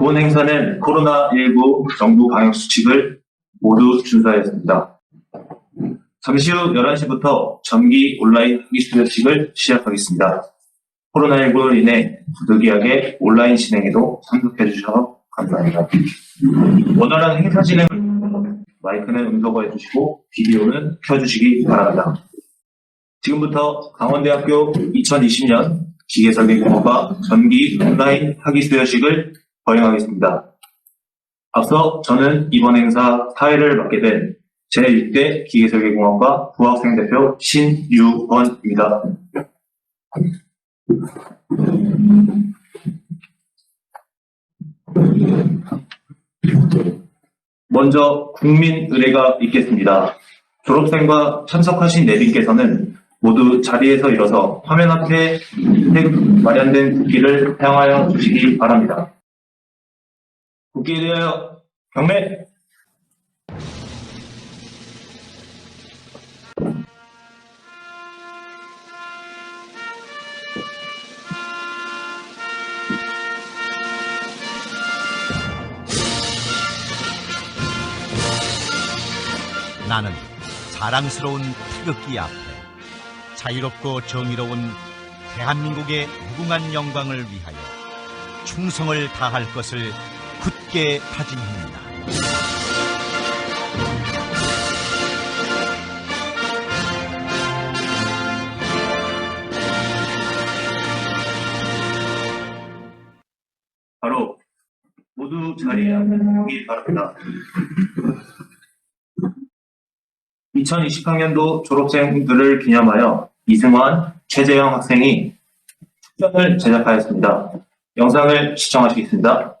본 행사는 코로나19 정부 방역 수칙을 모두 준수하였습니다. 잠시 후 11시부터 정기 온라인 학기 수료식을 시작하겠습니다. 코로나19로 인해 부득이하게 온라인 진행에도 참석해 주셔서 감사합니다. 원활한 행사 진행을 마이크는 음소거해 주시고 비디오는 켜주시기 바랍니다. 지금부터 강원대학교 2020년 기계설계 공학과 전기 온라인 학위 수여식을 거행하겠습니다. 앞서 저는 이번 행사 사회를 맡게 된 제6대 기계설계공학과 부학생 대표 신유원입니다. 먼저 국민 의례가 있겠습니다. 졸업생과 참석하신 내빈께서는 모두 자리에서 일어서 화면 앞에 마련된 국기를 사용하여 주시기 바랍니다. 국기에 대하여 경례! 나는 자랑스러운 태극기 앞에 자유롭고 정의로운 대한민국의 무궁한 영광을 위하여 충성을 다할 것을 굳게 다짐합니다. 바로 모두 자리에 앉으시기 바랍니다. 2020학년도 졸업생들을 기념하여 이승환, 최재영 학생이 특전을 제작하였습니다. 영상을 시청하시겠습니다.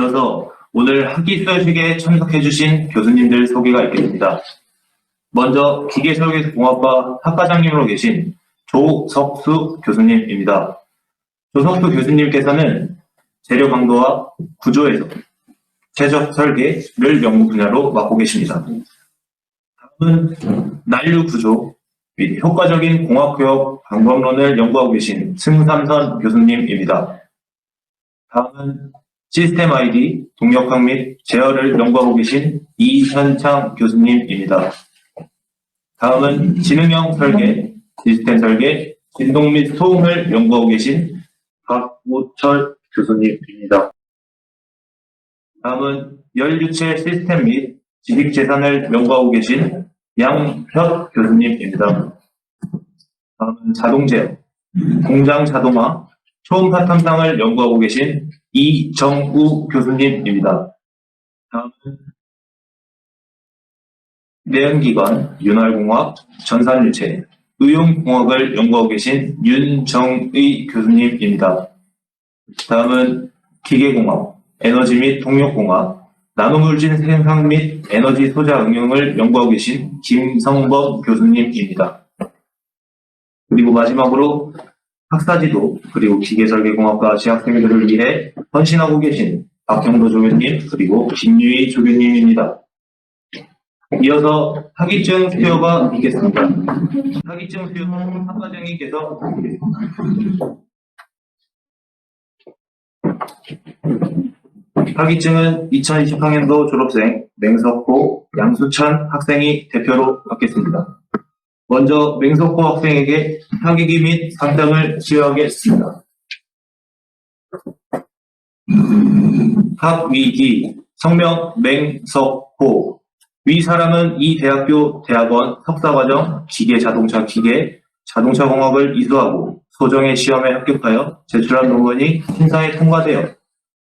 이어서 오늘 학기 수여식에 참석해주신 교수님들 소개가 있겠습니다. 먼저 기계설계공학과 학과장님으로 계신 조석수 교수님입니다. 조석수 교수님께서는 재료 강도와 구조에서 최적 설계를 연구 분야로 맡고 계십니다. 다음은 난류 구조 및 효과적인 공학교역 방법론을 연구하고 계신 승삼선 교수님입니다. 다음은 시스템 아이디, 동력학 및 제어를 연구하고 계신 이현창 교수님입니다. 다음은 지능형 설계, 시스템 설계, 진동 및 소음을 연구하고 계신 박우철 교수님입니다. 다음은 열유체 시스템 및 지식재산을 연구하고 계신 양혁 교수님입니다. 다음은 자동제어, 공장 자동화, 초음파 탐상을 연구하고 계신 이정우 교수님입니다. 다음은 내연기관, 윤활공학, 전산유체, 의용공학을 연구하고 계신 윤정의 교수님입니다. 다음은 기계공학, 에너지 및 동력공학, 나노물질 생산 및 에너지 소자 응용을 연구하고 계신 김성범 교수님입니다. 그리고 마지막으로 학사지도 그리고 기계설계공학과 재학생들을 위해 헌신하고 계신 박경도 조교님 그리고 김유희 조교님입니다. 이어서 학위증 수여가 있겠습니다. 학위증 수여는 학과장님께서 학위증은 2020학년도 졸업생 맹석호, 양수찬 학생이 대표로 받겠습니다. 먼저 맹석호 학생에게 학위기 및 상장을 수여하겠습니다. 학위기 성명 맹석호 위 사람은 이 대학교 대학원 석사과정 기계자동차 기계 자동차공학을 이수하고 소정의 시험에 합격하여 제출한 논문이 심사에 통과되어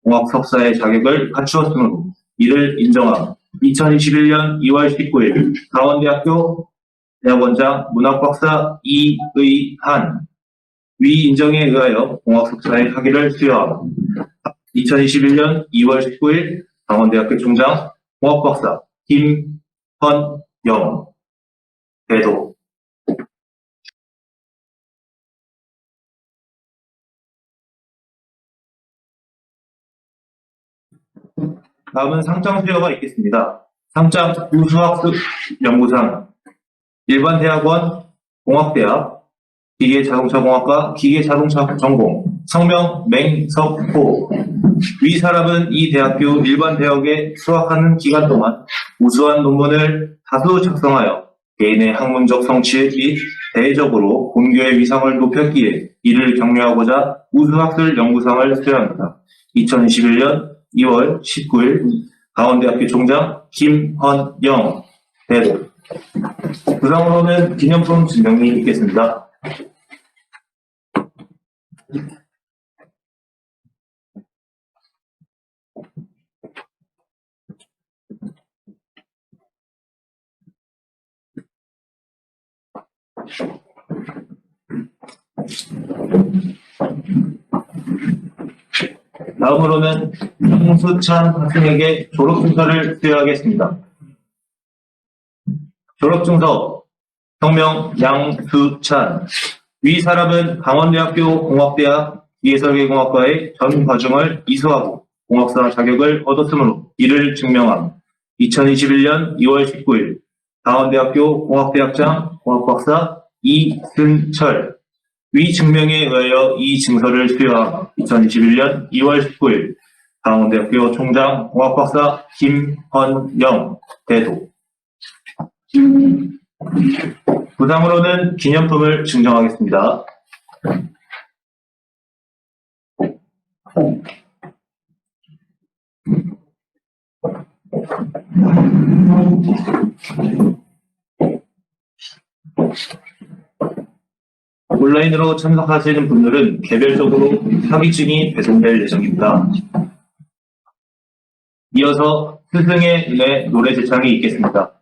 공학 석사의 자격을 갖추었으므로 이를 인정함. 2021년 2월 19일 강원대학교 대학원장 문학박사 이의한 위 인정에 의하여 공학 석사의 학위를 수여함. 2021년 2월 19일 강원대학교 총장 공학박사 김헌영 대도 다음은 상장 수여가 있겠습니다. 상장 우수학습 연구상 일반 대학원 공학대학 기계자동차공학과 기계자동차 전공 성명 맹석호 위 사람은 이 대학교 일반 대학에 수학하는 기간 동안 우수한 논문을 다수 작성하여 개인의 학문적 성취 및 대외적으로 본교의 위상을 높였기에 이를 격려하고자 우수학술 연구상을 수여합니다. 2021년 2월 19일 강원대학교 총장 김헌영 대도 부상으로는 기념품 증명이 있겠습니다. 다음으로는 홍수찬 학생에게 졸업증서를 수여하겠습니다. 졸업증서 성명 양수찬 위 사람은 강원대학교 공학대학 기계설계공학과의 전 과정을 이수하고 공학사 자격을 얻었으므로 이를 증명함. 2021년 2월 19일 강원대학교 공학대학장 공학박사 이승철 위 증명에 의하여 이 증서를 수여함. 2021년 2월 19일 강원대학교 총장 공학박사 김헌영 대도 부상으로는 기념품을 증정하겠습니다. 온라인으로 참석하시는 분들은 개별적으로 학위증이 배송될 예정입니다. 이어서 스승의 은혜 노래 제창이 있겠습니다.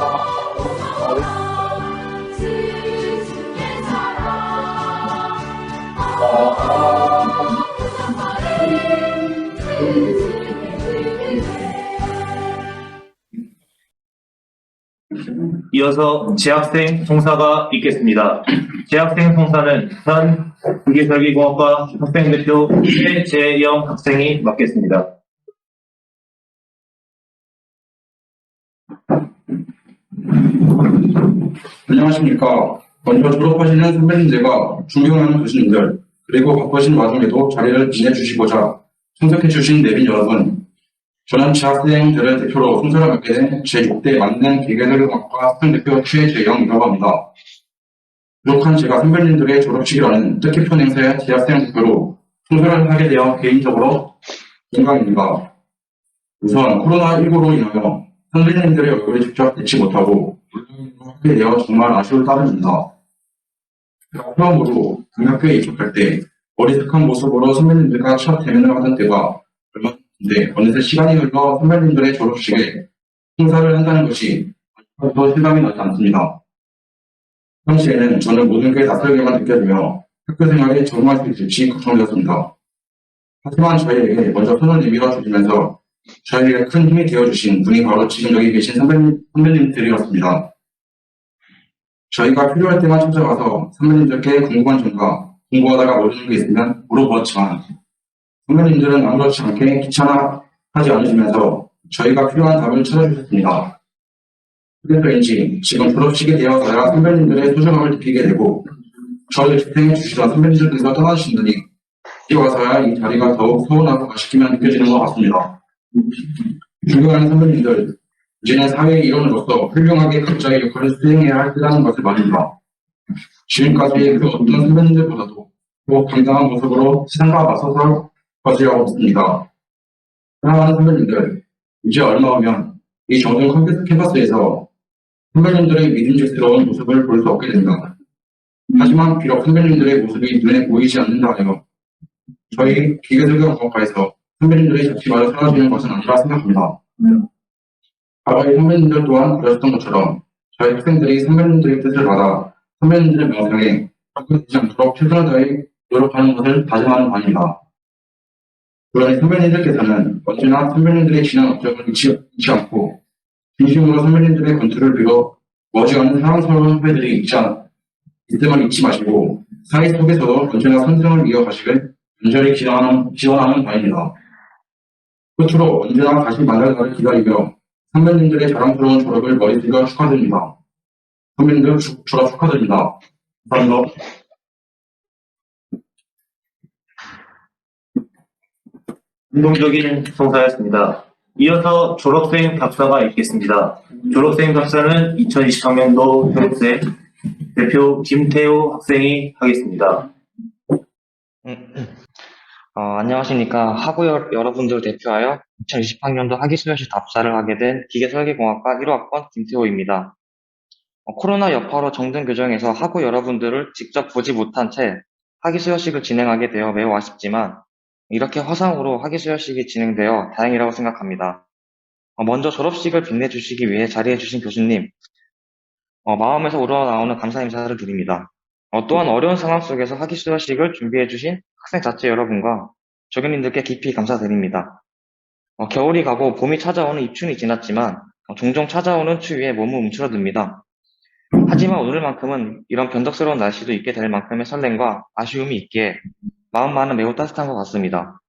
이어서 재학생 송사가 있겠습니다. 재학생 송사는 현 기계설계공학과 학생대표 최재영 학생이 맡겠습니다. 안녕하십니까. 먼저 졸업하시는 선배님들과 존경하는 교수님들, 그리고 바쁘신 와중에도 자리를 빛내주시고자 참석해주신 내빈 여러분, 저는 재학생들을 대표로 순서를 맡게 된 제6대 만능 기계설계공학과 학생대표 최재영이라고 합니다. 부족한 제가 선배님들의 졸업식이라는 뜻깊은 행사에 재학생 대표로 순서를 하게 되어 개인적으로 영광입니다. 우선 코로나19로 인하여 선배님들의 얼굴을 직접 뵙지 못하고 물론하게 되어 정말 아쉬울 따름입니다. 처음으로 중학교에 입학할 때 어리숙한 모습으로 선배님들과 첫 대면을 하던 때가 전인데 어느새 시간이 흘러 선배님들의 졸업식에 행사를 한다는 것이 더 실감이 나지 않습니다. 당시에는 저는 모든 게 낯설게만 느껴지며 학교 생활이 적응할 수 있을지 걱정되었습니다. 하지만 저희에게 먼저 손을 내밀어 주시면서 저희에게 큰 힘이 되어주신 분이 바로 지금 여기 계신 선배님, 선배님들이었습니다. 저희가 필요할 때만 찾아가서 선배님들께 궁금한 점과 공부하다가 모르는 게 있으면 물어보았지만 선배님들은 아무렇지 않게 귀찮아하지 않으시면서 저희가 필요한 답을 찾아주셨습니다. 그래서인지 지금 졸업식이 되어서야 선배님들의 소중함을 느끼게 되고 저를 지탱해 주시던 선배님들께서 떠나주신다니 이제 와서야 이 자리가 더욱 서운하고 아쉽게만 느껴지는 것 같습니다. 존경하는 선배님들, 이제는 사회의 일원으로서 훌륭하게 각자의 역할을 수행해야 할 때라는 것을 말입니다. 지금까지 그 어떤 선배님들보다도 더 당당한 모습으로 세상과 맞서서 거지하고 있습니다. 사랑하는 선배님들, 이제 얼마 후면 이 정든 컴퓨터 캠퍼스에서 선배님들의 믿음직스러운 모습을 볼 수 없게 됩니다. 하지만 비록 선배님들의 모습이 눈에 보이지 않는다 하여 저희 기계설경 과학과에서 선배님들의 자취마저 사라지는 것은 아니라 생각합니다. 과거의 선배님들 또한 그러셨던 것처럼 저희 학생들이 선배님들의 뜻을 받아 선배님들의 명상에 바꾸지 않도록 최선을 다해 노력하는 것을 다짐하는 바입니다. 그러니 선배님들께서는 언제나 선배님들의 지난 업적을 잊지, 잊지 않고 진심으로 선배님들의 건투를 빌어 머지않은 사랑스러운 후배들이 있지 않, 이때만 잊지 마시고 사회 속에서도 언제나 선생을 이어가시길 간절히 기원하는, 기원하는 바입니다. 끝으로 언제나 다시 만날 날을 기다리며 선배님들의 자랑스러운 졸업을 머리 숙여 축하드립니다. 선배님들 주- 졸업 축하드립니다. 감사합니다. 운동적인 성사였습니다. 이어서 졸업생 답사가 있겠습니다. 졸업생 답사는 2023년도 졸업생 대표 김태호 학생이 하겠습니다. 어, 안녕하십니까. 학우 여, 여러분들을 대표하여 2020학년도 학위수료식 답사를 하게 된 기계설계공학과 1호학번 김태호입니다. 어, 코로나 여파로 정든 교정에서 학우 여러분들을 직접 보지 못한 채 학위수료식을 진행하게 되어 매우 아쉽지만 이렇게 화상으로 학위수료식이 진행되어 다행이라고 생각합니다. 어, 먼저 졸업식을 빛내주시기 위해 자리해주신 교수님, 어, 마음에서 우러나오는 감사 인사를 드립니다. 어, 또한 어려운 상황 속에서 학위수료식을 준비해주신 학생 자체 여러분과 조교님들께 깊이 감사드립니다. 어, 겨울이 가고 봄이 찾아오는 입춘이 지났지만 어, 종종 찾아오는 추위에 몸은 움츠러듭니다. 하지만 오늘만큼은 이런 변덕스러운 날씨도 있게 될 만큼의 설렘과 아쉬움이 있기에 마음만은 매우 따뜻한 것 같습니다.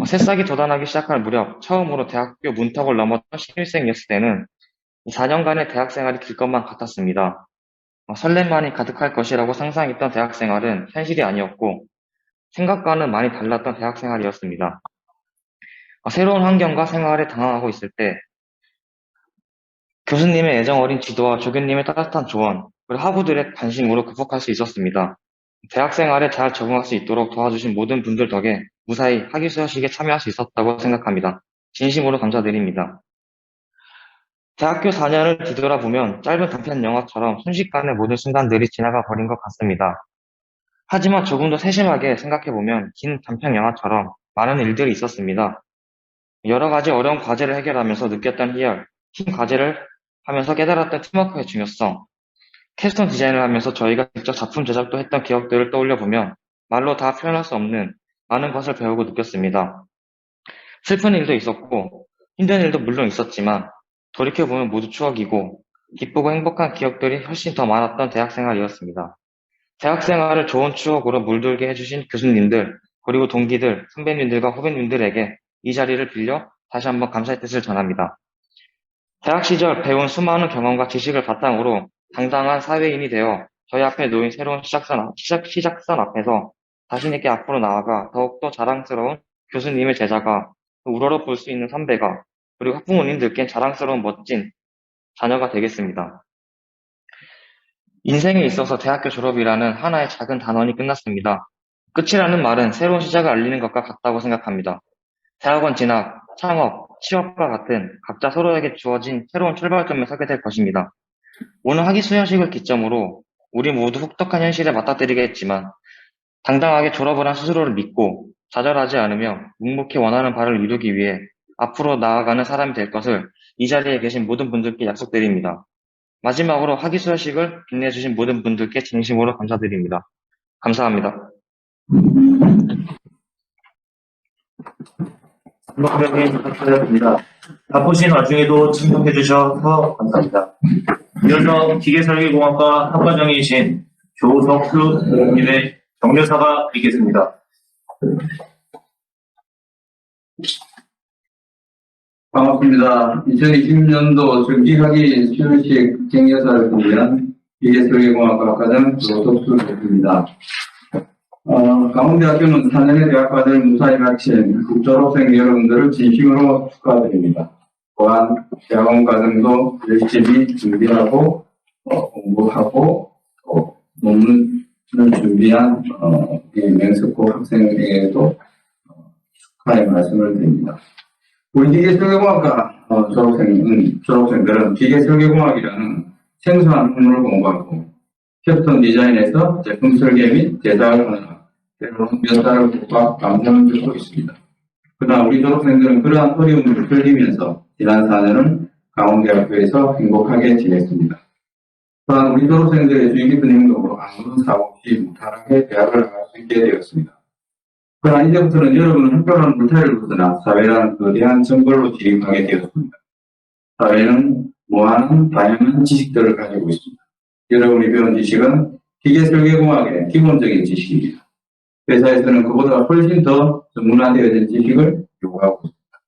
어, 새싹이 돋아나기 시작할 무렵 처음으로 대학교 문턱을 넘었던 신입생이었을 때는 4년간의 대학 생활이 길 것만 같았습니다. 어, 설렘만이 가득할 것이라고 상상했던 대학 생활은 현실이 아니었고 생각과는 많이 달랐던 대학 생활이었습니다. 어, 새로운 환경과 생활에 당황하고 있을 때 교수님의 애정 어린 지도와 조교님의 따뜻한 조언, 그리고 학우들의 관심으로 극복할 수 있었습니다. 대학 생활에 잘 적응할 수 있도록 도와주신 모든 분들 덕에 무사히 학위 수여식에 참여할 수 있었다고 생각합니다. 진심으로 감사드립니다. 대학교 4년을 뒤돌아보면 짧은 단편 영화처럼 순식간에 모든 순간들이 지나가 버린 것 같습니다. 하지만 조금 더 세심하게 생각해보면 긴 단편 영화처럼 많은 일들이 있었습니다. 여러 가지 어려운 과제를 해결하면서 느꼈던 희열, 팀 과제를 하면서 깨달았던 팀워크의 중요성, 캐스텀 디자인을 하면서 저희가 직접 작품 제작도 했던 기억들을 떠올려 보면 말로 다 표현할 수 없는 많은 것을 배우고 느꼈습니다. 슬픈 일도 있었고 힘든 일도 물론 있었지만 돌이켜보면 모두 추억이고 기쁘고 행복한 기억들이 훨씬 더 많았던 대학 생활이었습니다. 대학 생활을 좋은 추억으로 물들게 해주신 교수님들, 그리고 동기들, 선배님들과 후배님들에게 이 자리를 빌려 다시 한번 감사의 뜻을 전합니다. 대학 시절 배운 수많은 경험과 지식을 바탕으로 당당한 사회인이 되어 저희 앞에 놓인 새로운 시작선, 시작, 시작선 앞에서 자신있게 앞으로 나아가 더욱더 자랑스러운 교수님의 제자가 우러러 볼 수 있는 선배가 그리고 학부모님들께는 자랑스러운 멋진 자녀가 되겠습니다. 인생에 있어서 대학교 졸업이라는 하나의 작은 단원이 끝났습니다. 끝이라는 말은 새로운 시작을 알리는 것과 같다고 생각합니다. 대학원 진학, 창업, 취업과 같은 각자 서로에게 주어진 새로운 출발점에 서게 될 것입니다. 오늘 학위 수여식을 기점으로 우리 모두 혹독한 현실에 맞닥뜨리겠지만 당당하게 졸업을 한 스스로를 믿고 좌절하지 않으며 묵묵히 원하는 바를 이루기 위해 앞으로 나아가는 사람이 될 것을 이 자리에 계신 모든 분들께 약속드립니다. 마지막으로 학위 수여식을 빛내주신 모든 분들께 진심으로 감사드립니다. 감사합니다. 감동적인 학교였습니다. 바쁘신 와중에도 참석해 주셔서 감사합니다. 이어서 기계설계공학과 학과장이신 조석수 님의 격려사가 있겠습니다. 반갑습니다. 2020년도 정기학위 수료식 격려사를 준비한 기계설계공학과 학과장 조석수 교수입니다. 어, 강원대학교는 4년의 대학과를 무사히 마친 졸업생 여러분들을 진심으로 축하드립니다. 또한 대학원 과정도 열심히 준비하고 어, 공부하고 또 논문을 준비한 어, 이 맹석고 학생에게도 어, 축하의 말씀을 드립니다. 우리 기계설계공학과 어, 졸업생은, 졸업생들은 기계설계공학이라는 생소한 학문을 공부하고 캡스톤 디자인에서 제품 설계 및 제작을 하느라 때로는 몇 달을 국박 감정을 듣고 있습니다. 그러나 우리 졸업생들은 그러한 어려움을 끌리면서 지난 4년을 강원대학교에서 행복하게 지냈습니다. 또한 우리 졸업생들의 주의 깊은 행동으로 아무런 사고 없이 무탈하게 대학을 나갈 수 있게 되었습니다. 그러나 이제부터는 여러분은 학교라는 물타리를 벗어나 사회라는 거대한 정글로 진입하게 되었습니다. 사회는 무한한 다양한 지식들을 가지고 있습니다. 여러분이 배운 지식은 기계 설계공학의 기본적인 지식입니다. 회사에서는 그보다 훨씬 더 전문화되어진 지식을 요구하고 있습니다.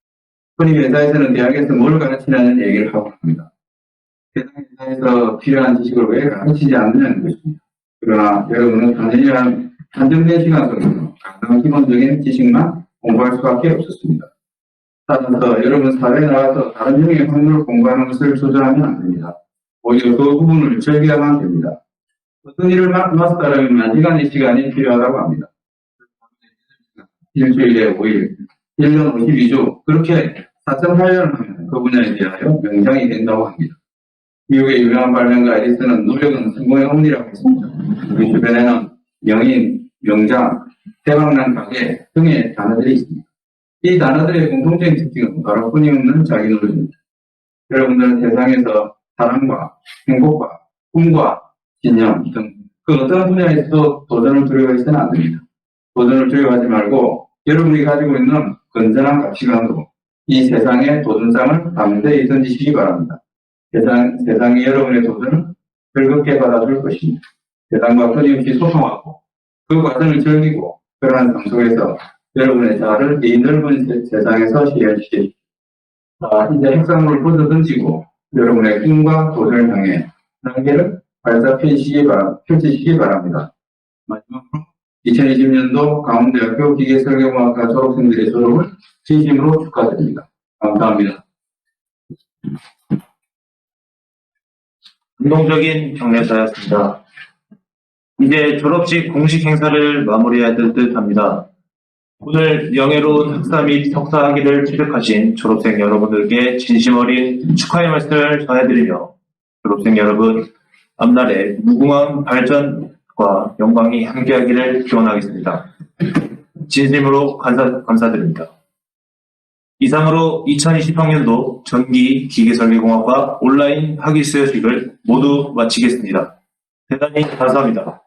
흔히 회사에서는 대학에서 뭘 가르치냐는 얘기를 하고 합니다. 세상 회사에서 필요한 지식을 왜 가르치지 않느냐는 것입니다. 그러나 여러분은 단연이란 한정된 시간 속에서 가장 기본적인 지식만 공부할 수밖에 없었습니다. 따라서 여러분 사회에 나가서 다른 형의 학문을 공부하는 것을 조절하면 안 됩니다. 오히려 그 부분을 즐겨야만 됩니다. 어떤 일을 마- 마스터하려면 시간의 시간이 필요하다고 합니다. 일주일에 5일, 1년 52주, 그렇게 4.8년을 하면 그 분야에 대하여 명장이 된다고 합니다. 미국의 유명한 발명가 에디슨은 노력은 성공의 어머니라고 했습니다. 우리 주변에는 명인, 명장, 대박난 가게 등의 단어들이 있습니다. 이 단어들의 공통적인 특징은 바로 끊임없는 자기 노력입니다. 여러분들은 세상에서 사랑과 행복과 꿈과 신념 등 그 어떤 분야에서도 도전을 두려워해서는 안 됩니다. 도전을 두려워하지 말고 여러분이 가지고 있는 건전한 가치관으로 이 세상의 도전장을 담대히 던지시기 바랍니다. 세상, 세상이 여러분의 도전을 즐겁게 받아줄 것입니다. 세상과 끊임없이 소통하고 그 과정을 즐기고 그러한 상 속에서 여러분의 자아를 이 넓은 세- 세상에서 실현시키십시오. 자, 이제 핵상물을 벗어 던지고 여러분의 꿈과 도전을 향해 날개를 발사 펼치시기 바랍니다. 마지막으로 2020년도 강원대학교 기계설계공학과 졸업생들의 졸업을 진심으로 축하드립니다. 감사합니다. 감동적인 격려사였습니다. 이제 졸업식 공식 행사를 마무리해야 될 듯 합니다. 오늘 영예로운 학사 및 석사 학위를 취득하신 졸업생 여러분들께 진심 어린 축하의 말씀을 전해드리며 졸업생 여러분 앞날의 무궁한 발전과 영광이 함께하기를 기원하겠습니다. 진심으로 감사, 감사드립니다. 이상으로 2020학년도 전기 기계설계공학과 온라인 학위 수여식을 모두 마치겠습니다. 대단히 감사합니다.